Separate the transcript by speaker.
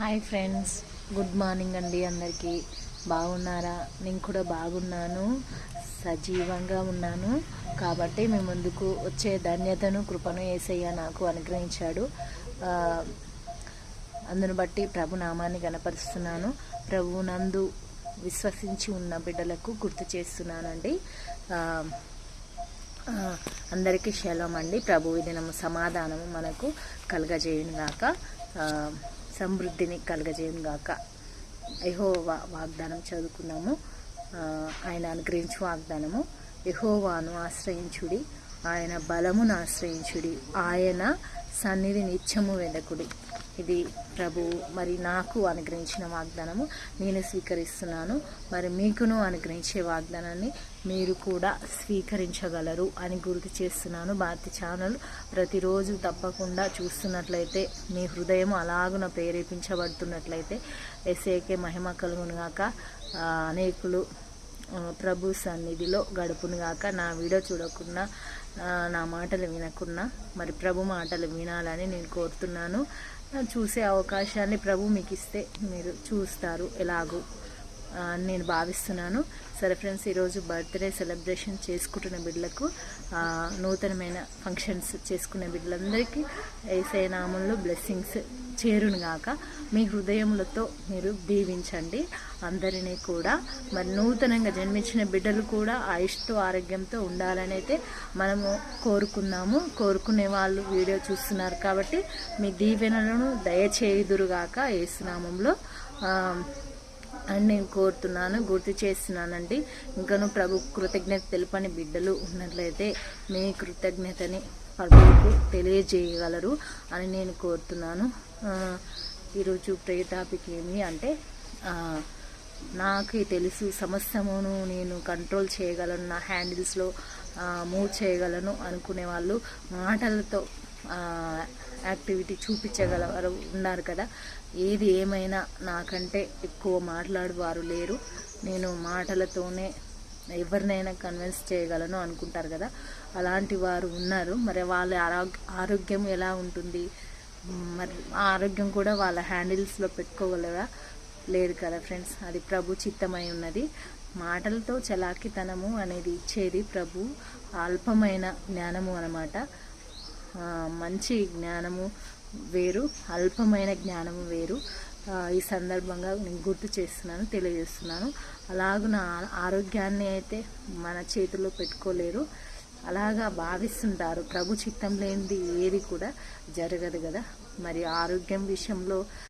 Speaker 1: Hi friends good morning అండి అందరికీ. బాగున్నారా? నేను కూడా బాగున్నాను. సజీవంగా ఉన్నాను. కాబట్టి మీ ముందుకు వచ్చే ధన్యతను కృపను ఏసయ్య నాకు అనుగ్రహించాడు. అందును బట్టి ప్రభు నామాన్ని గనపరుస్తున్నాను ప్రభు నందు విశ్వసించి ఉన్న బిడ్డలకు గుర్తు చేస్తున్నానండి. అందరికీ శలం అండి ప్రభు ఈ దినము సమాధానము మనకు కలగజేయును గాక సమృద్ధిని కలగజేయును గాక. యెహోవా వాగ్దానం చదువుకున్నాము. ఆయన అనుగ్రహించు వాగ్దానము. యహోవాను ఆశ్రయించుడి ఆయన బలమును ఆశ్రయించుడి. ఆయన సన్నిధి నిత్యము వెదకుడి. ఇది ప్రభు మరి నాకు అనుగ్రహించిన వాగ్దానము. నేను స్వీకరిస్తున్నాను. మరి మీకును అనుగ్రహించే వాగ్దానాన్ని మీరు కూడా స్వీకరించగలరు అని గుర్తు చేస్తున్నాను. భారతి ఛానల్ ప్రతిరోజు తప్పకుండా చూస్తున్నట్లయితే మీ హృదయం అలాగున ప్రేరేపించబడుతున్నట్లయితే ఎస్ఏకే మహిమ కలుగునుగాక అనేకులు ప్రభు సన్నిధిలో గడుపునుగాక నా వీడియో చూడకుండా నా మాటలు వినకుండా మరి ప్రభు మాటలు వినాలని నేను కోరుతున్నాను. చూసే అవకాశాన్ని ప్రభు మీకు ఇస్తే మీరు చూస్తారు ఎలాగూ. అని నేను భావిస్తున్నాను. సరే ఫ్రెండ్స్ ఈరోజు బర్త్డే సెలబ్రేషన్ చేసుకుంటున్న బిడ్డలకు నూతనమైన ఫంక్షన్స్ చేసుకునే బిడ్డలందరికీ ఏసై నామంలో బ్లెస్సింగ్స్ చేరునుగాక మీ హృదయములతో మీరు దీవించండి. అందరినీ కూడా మరి నూతనంగా జన్మించిన బిడ్డలు కూడా ఆయుష్తో ఆరోగ్యంతో ఉండాలని అయితే మనము కోరుకున్నాము. కోరుకునే వాళ్ళు వీడియో చూస్తున్నారు కాబట్టి మీ దీవెనలను దయచేయుదురుగాక ఏసునామంలో. అని నేను కోరుతున్నాను గుర్తు చేస్తున్నానండి. ఇంకను ప్రభు కృతజ్ఞత తెలుపని బిడ్డలు ఉన్నట్లయితే మీ కృతజ్ఞతని ప్రభువుకు తెలియజేయగలరు అని నేను కోరుతున్నాను. ఈరోజు ప్రే టాపిక్ ఏమి అంటే నాకు తెలుసు సమస్తమును నేను కంట్రోల్ చేయగలను నా హ్యాండిల్స్లో మూవ్ చేయగలను అనుకునే వాళ్ళు మాటలతో యాక్టివిటీ చూపించగలవారు ఉన్నారు కదా. ఏది ఏమైనా నాకంటే ఎక్కువ మాట్లాడేవారు లేరు. నేను మాటలతోనే ఎవరినైనా కన్విన్స్ చేయగలను అనుకుంటారు కదా. అలాంటి వారు ఉన్నారు. మరి వాళ్ళ ఆరోగ్య ఆరోగ్యం ఎలా ఉంటుంది? మరి ఆ ఆరోగ్యం కూడా వాళ్ళ హ్యాండిల్స్లో పెట్టుకోగలరా? లేదు కదా ఫ్రెండ్స్ అది ప్రభు చిత్తమై ఉన్నది. మాటలతో చలాకితనము అనేది ఇచ్చేది ప్రభు. అల్పమైన జ్ఞానము అన్నమాట. మంచి జ్ఞానము వేరు అల్పమైన జ్ఞానము వేరు. ఈ సందర్భంగా నేను గుర్తు చేస్తున్నాను తెలియజేస్తున్నాను. అలాగ నా ఆరోగ్యాన్ని అయితే మన చేతుల్లో పెట్టుకోలేరు. అలాగా భావిస్తుంటారు. ప్రభు చిత్తం లేనిది ఏది కూడా జరగదు కదా. మరి ఆరోగ్యం విషయంలో